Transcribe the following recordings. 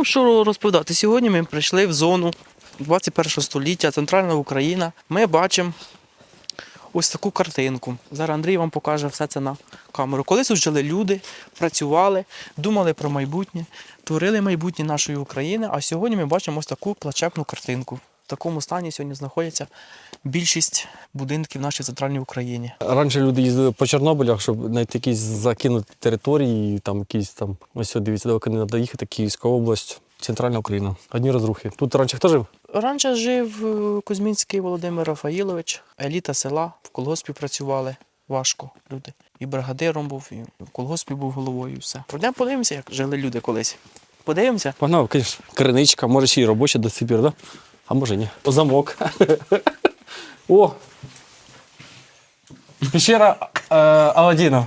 Ну, що розповідати? Сьогодні ми прийшли в зону 21 століття, центральна Україна. Ми бачимо ось таку картинку. Зараз Андрій вам покаже все це на камеру. Колись жили люди, працювали, думали про майбутнє, творили майбутнє нашої України. А сьогодні ми бачимо ось таку плачевну картинку. В такому стані сьогодні знаходяться більшість будинків в нашій центральній Україні. Раніше люди їздили по Чорнобилях, щоб знайти якісь закинуті території, там якісь там. Ось дивіться, далеко не треба їхати, Київська область, центральна Україна. Одні розрухи. Тут раніше хто жив? Раніше жив е, Кузьмінський Володимир Рафаїлович, еліта села, в колгоспі працювали важко люди. І бригадиром був, і в колгоспі був головою, і все. Пройдемо подивимося, як жили люди колись. Подивимося. Погнав, звісно. Криничка, може ще й робоча до сих пір, да? А може ні. О, замок. О! Пещера е, Аладдіна.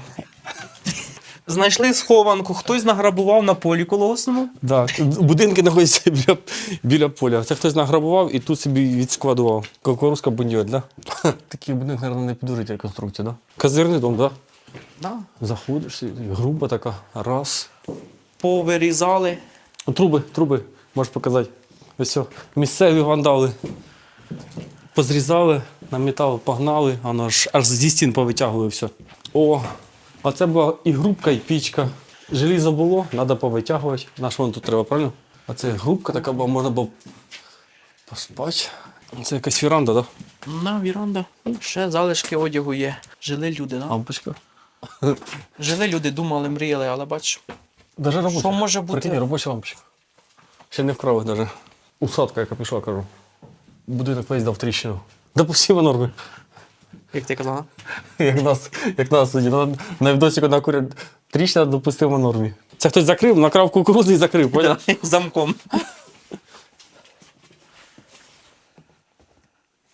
Знайшли схованку, хтось награбував на полі колосному. Да. Будинки знаходяться біля, біля поля. Це хтось награбував і тут собі відскладував. Кукурузка бундюет, да? Такий будинок, мабуть, не підурить реконструкція, да? Казирний дом, да? Да. Заходиш, груба така, раз. Повирізали. Труби, труби, можеш показати. Ось. Місцеві вандали. Позрізали, на метал погнали, воно ж аж зі стін повитягували все. О, а це була і грубка, і пічка. Желізо було, треба повитягувати. На що воно тут треба, правильно? А це грубка така була, можна було поспати. Це якась віранда, так? На віранда. Ну, Ще залишки одягу є. Жили люди, Да? да? Лампочка. Жили люди, думали, мріяли, але бач, Даже робоча. Що може бути? Прикинь, робоча лампочка. Ще не вкрали навіть. Усадка, яка пішла, кажу. Будинок весь дав тріщину. Допустимо норми. як ти казала. Як нас, як нас тоді. На, на відосику на курі тріщина допустимо нормі. Це хтось закрив, накрав кукурудзи і закрив, поняв? Замком.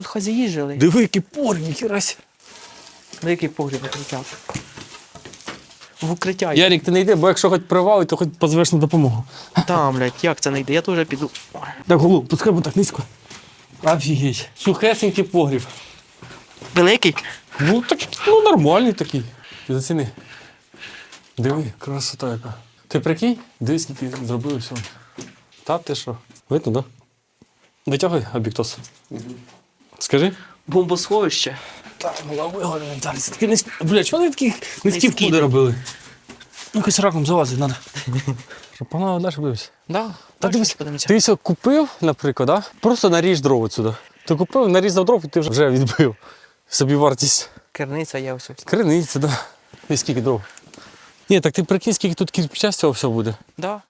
Хазяї жили. Диви, який порі, ніхерась. На який погріб укриття? В укриття. Ярік, ти не йди, бо якщо хоч привалить, то хоч позвеш на допомогу. Там, блядь, як це не йде? Я теж піду. Так, голову, пускай бо так низько. Офігеть. Сухесенький погріб. Великий? Ну так, ну нормальний такий. Заціни. Диви, красота яка. Ти прикинь? Диви, скільки зробили всього. Та ти що? Видно, да? Витягуй обіктос. Скажи. Бомбосховище. Так, голови голови. Це такі низькі. Бля, чого вони такі низькі Низькі. входи робили? Ну, якось раком залазити треба. Щоб погнали далі подивимось. Да, Та дивись, подивимося. ти все купив, наприклад, да? просто наріж дров отсюди. Ти купив, нарізав дров, і ти вже відбив собі вартість. Керниця є ось. ось. Криниця, да. І скільки дров. Ні, так ти прикинь, скільки тут кирпича з цього все буде. Да.